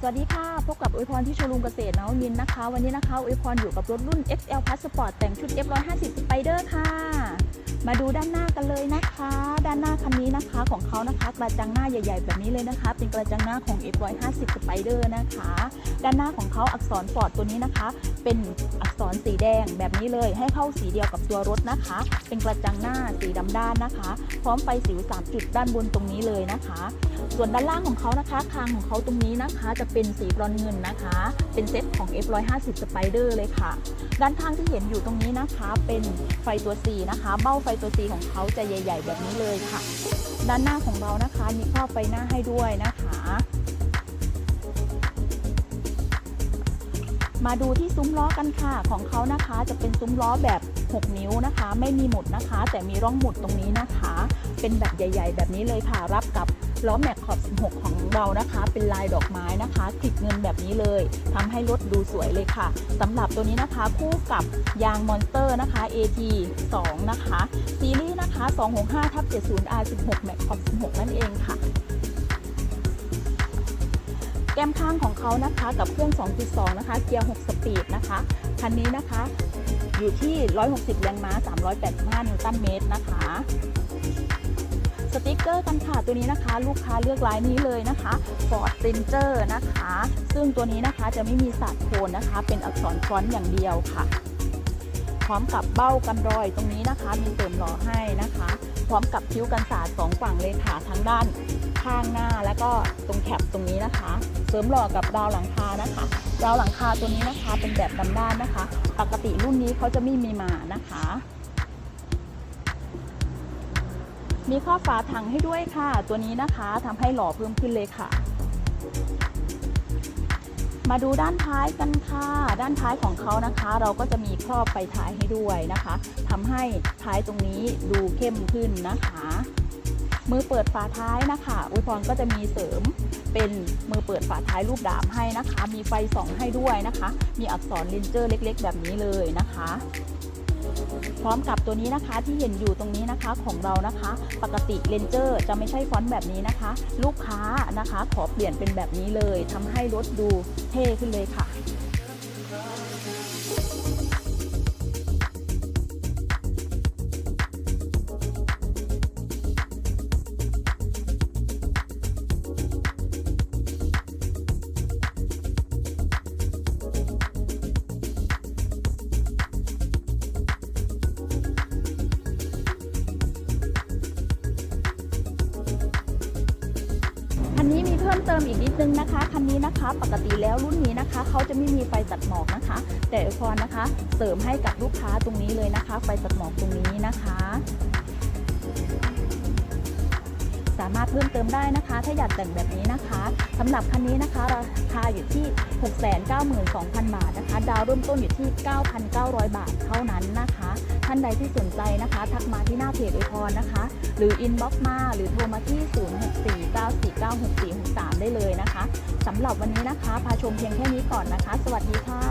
สวัสดีค่ะ พบกับอวยพรที่โชว์รูมเกษตรนวมินนะคะ วันนี้นะคะอวยพรอยู่กับรถรุ่น XL Passport แต่งชุด F150 Spider ค่ะ มาดูด้านหน้ากันเลยนะคะ ด้านหน้าคันนี้นะคะของเขานะคะกระจังหน้าใหญ่ๆ แบบนี้เลยนะคะ เป็นกระจังหน้าของ F150 Spider นะคะ ด้านหน้าของเขาอักษรฟอร์ดตัวนี้นะคะ เป็นอักษรสีแดงแบบนี้เลย ให้เข้าสีเดียวกับตัวรถนะคะ เป็นกระจังหน้าสีดำด้านนะคะ พร้อมไฟสิว3จุดด้านบนตรงนี้เลยนะคะ ส่วนด้านล่างของเขานะคะ คางของเขาตรงนี้นะคะ จะเป็นสีบรอนเงินนะคะ เป็นเซตของ F150 Spider เลยค่ะ ด้านข้างที่เห็นอยู่ตรงนี้นะคะ เป็นไฟตัว C นะคะ เบ้าไฟตัว C ของเขาจะใหญ่ ๆ แบบนี้เลยค่ะ ด้านหน้าของเรานะคะ มีครอบไฟหน้าให้ด้วยนะคะ มาดูที่ซุ้มล้อกันค่ะ ของเขานะคะจะเป็นซุ้มล้อแบบ 6 นิ้วนะคะ ไม่มีหมุดนะคะ แต่มีร่องหมุดตรงนี้นะคะ เป็นแบบใหญ่ ๆ แบบนี้เลยค่ะ รับกับ ล้อแม็กขอบ 16 ของเรานะคะ เป็นลายดอกไม้นะคะติดเงินแบบนี้เลยทำให้รถดูสวยเลยค่ะสำหรับตัวนี้นะคะคู่กับยางมอนสเตอร์นะคะ AT 2 นะคะ ซีรีส์นะคะ 265ทับ70 R16 แม็กขอบ 16 นั่นเองค่ะแก้มข้างของเขานะคะกับเครื่อง 2.2 นะคะ เกียร์ 6 สปีดนะคะ คันนี้นะคะอยู่ที่ 160 แรงม้า 385 นิวตันเมตรนะคะ เกอร์กันค่ะตัวนี้นะคะ ลูกค้าเลือกลายนี้เลยนะคะ Ford Ranger นะคะ ซึ่งตัวนี้นะคะจะไม่มีสาดโคนนะคะ เป็นอักษรฟอนต์อย่างเดียวค่ะ พร้อมกับเบ้ากันรอยตรงนี้นะคะ มีเติมล้อให้นะคะ พร้อมกับคิ้วกันสาดสองฝั่งเลยค่ะทั้งด้านข้างหน้าแล้วก็ตรงแคปตรงนี้นะคะ เสริมหล่อกับดาวหลังคานะคะ ดาวหลังคาตัวนี้นะคะเป็นแบบดำด้านนะคะ ปกติรุ่นนี้เขาจะไม่มีมานะคะ มีข้อฝาถังให้ด้วยค่ะ ตัวนี้นะคะทำให้หล่อเพิ่มขึ้นเลยค่ะ มาดูด้านท้ายกันค่ะ ด้านท้ายของเขานะคะ เราก็จะมีครอบไฟท้ายให้ด้วยนะคะทำให้ท้ายตรงนี้ดูเข้มขึ้นนะคะ มือเปิดฝาท้ายนะคะอุยพรก็จะมีเสริมเป็นมือเปิดฝาท้ายรูปดาบให้นะคะ มีไฟส่องให้ด้วยนะคะ มีอักษรเลนเจอร์เล็ก ๆ แบบนี้เลยนะคะ พร้อมกับตัวนี้นะคะที่เห็นอยู่ตรงนี้นะคะของเรานะคะ ปกติเลนเจอร์จะไม่ใช่ฟอนต์แบบนี้นะคะ ลูกค้านะคะขอเปลี่ยนเป็นแบบนี้เลยทำให้รถดูเท่ขึ้นเลยค่ะ นนี้มีเพิ่มเติมอีกนิดนึงนะคะ คันนี้นะคะ ปกติแล้วรุ่นนี้นะคะ เขาจะไม่มีไฟตัดหมอกนะคะ แต่อวยพรนะคะ เสริมให้กับลูกค้าตรงนี้เลยนะคะ ไฟตัดหมอกตรงนี้นะคะามารถเพิ่มเติมได้นะคะ ถ้าอยากแต่งแบบนี้นะคะสำหรับคันนี้นะคะ ราคาอยู่ที่ 692,000 บาทนะคะ ดาวเริ่มต้นอยู่ที่ 9,900 บาทเท่านั้นนะคะ ท่านใดที่สนใจนะคะ ทักมาที่หน้าเพจอพรนะคะ หรืออินบ็อกมาหรือโทรมาที่ 0649496463 ได้เลยนะคะสำหรับวันนี้นะคะ พาชมเพียงแค่นี้ก่อนนะคะ สวัสดีค่ะ